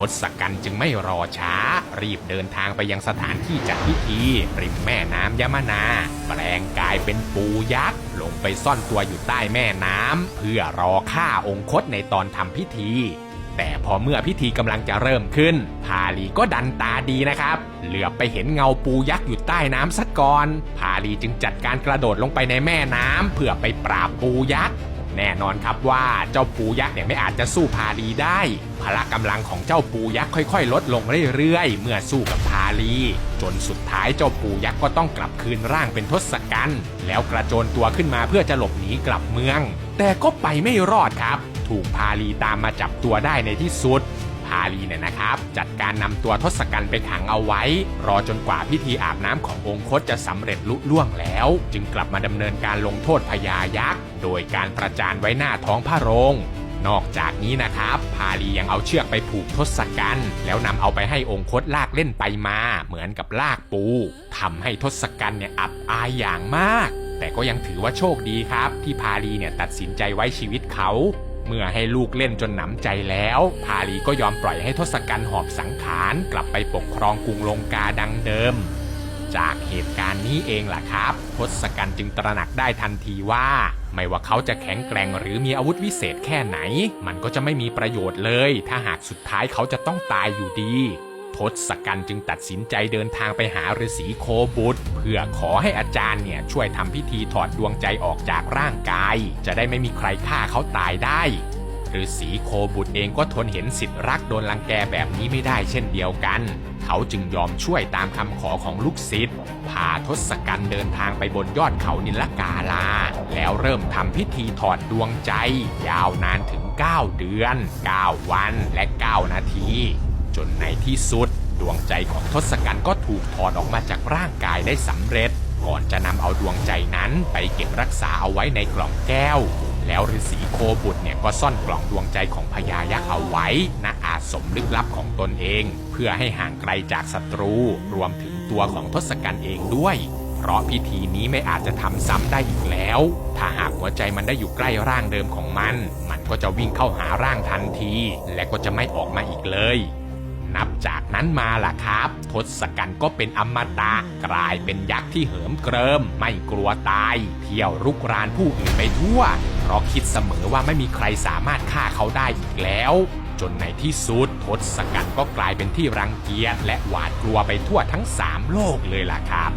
ทศกัณฐ์จึงไม่รอช้า รีบเดินทางไปยังสถานที่จัดพิธีริมแม่น้ำยมนา แปลงกายเป็นปูยักษ์ลงไปซ่อนตัวอยู่ใต้แม่น้ำเพื่อรอฆ่าองคตในตอนทำพิธี แต่พอเมื่อพิธีกำลังจะเริ่มขึ้น พาลีก็ดันตาดีนะครับ เหลือบไปเห็นเงาปูยักษ์อยู่ใต้น้ำซะก่อน พาลีจึงจัดการกระโดดลงไปในแม่น้ำเพื่อไปปราบปูยักษ์ แน่นอนครับว่าเจ้าปูยักษ์เนี่ยไม่อาจจะสู้พาลีได้ พละกำลังของเจ้าปูยักษ์ค่อยๆ ลดลงเรื่อยๆ เมื่อสู้กับพาลีจนสุดท้ายเจ้าปูยักษ์ก็ต้องกลับคืนร่างเป็นทศกัณฐ์แล้วกระโจนตัวขึ้นมาเพื่อจะหลบหนีกลับเมือง แต่ก็ไปไม่รอดครับ ถูกพาลีตามมาจับตัวได้ในที่สุด พาลีเนี่ยนะครับ จัดการนำตัวทศกัณฐ์ไปขังเอาไว้ รอจนกว่าพิธีอาบน้ำขององคตจะสำเร็จลุล่วงแล้ว จึงกลับมาดำเนินการลงโทษพญายักษ์โดยการประจานไว้หน้าท้องพระโรงนอกจากนี้นะครับ พาลียังเอาเชือกไปผูกทศกัณฐ์แล้วนำเอาไปให้องคตลากเล่นไปมา เหมือนกับลากปูทำให้ทศกัณฐ์เนี่ยอับอายอย่างมาก แต่ก็ยังถือว่าโชคดีครับ ที่พาลีเนี่ยตัดสินใจไว้ชีวิตเขา เมื่อให้ลูกเล่นจนหนำใจแล้ว พาลีก็ยอมปล่อยให้ทศกัณฐ์หอบสังขารกลับไปปกครองกรุงลงกาดังเดิม จากเหตุการณ์นี้เองล่ะครับ ทศกัณฐ์จึงตระหนักได้ทันทีว่า ไม่ว่าเขาจะแข็งแกร่งหรือมีอาวุธวิเศษแค่ไหน มันก็จะไม่มีประโยชน์เลย ถ้าหากสุดท้ายเขาจะต้องตายอยู่ดี ทศกัณฐ์จึงตัดสินใจเดินทางไปหาฤาษีโคบุตร เพื่อขอให้อาจารย์เนี่ยช่วยทำพิธีถอดดวงใจออกจากร่างกาย จะได้ไม่มีใครฆ่าเขาตายได้ฤาษีโคบุตรเองก็ทนเห็นสิทธิ์รักโดนลังแกแบบนี้ไม่ได้เช่นเดียวกัน เขาจึงยอมช่วยตามคำขอของลูกศิษย์พาทศกัณฐ์เดินทางไปบนยอดเขานิลกาลา แล้วเริ่มทำพิธีถอดดวงใจ ยาวนานถึง 9 เดือน 9 วันและ 9 นาที นในที่สุด ดวงใจของทศกัณฐ์ก็ถูกถอดออกมาจากร่างกายได้สำเร็จ ก่อนจะนำเอาดวงใจนั้นไปเก็บรักษาเอาไว้ในกล่องแก้ว แล้วฤาษีโคบุตรเนี่ยก็ซ่อนกล่องดวงใจของพญายักษ์เอาไว้ณอาสมลึกลับของตนเอง เพื่อให้ห่างไกลจากศัตรู รวมถึงตัวของทศกัณฐ์เองด้วยเพราะพิธีนี้ไม่อาจจะทำซ้ำได้อีกแล้ว ถ้าหากหัวใจมันได้อยู่ใกล้ร่างเดิมของมัน มันก็จะวิ่งเข้าหาร่างทันที และก็จะไม่ออกมาอีกเลย นับจากนั้นมาล่ะครับ ทศกัณฐ์ก็เป็นอมตะกลายเป็นยักษ์ที่เหิมเกริม ไม่กลัวตาย เที่ยวรุกรานผู้อื่นไปทั่ว เพราะคิดเสมอว่าไม่มีใครสามารถฆ่าเขาได้อีกแล้วจนในที่สุดทศกัณฐ์ก็กลายเป็นที่รังเกียจและหวาดกลัวไปทั่วทั้งสามโลกเลยล่ะครับ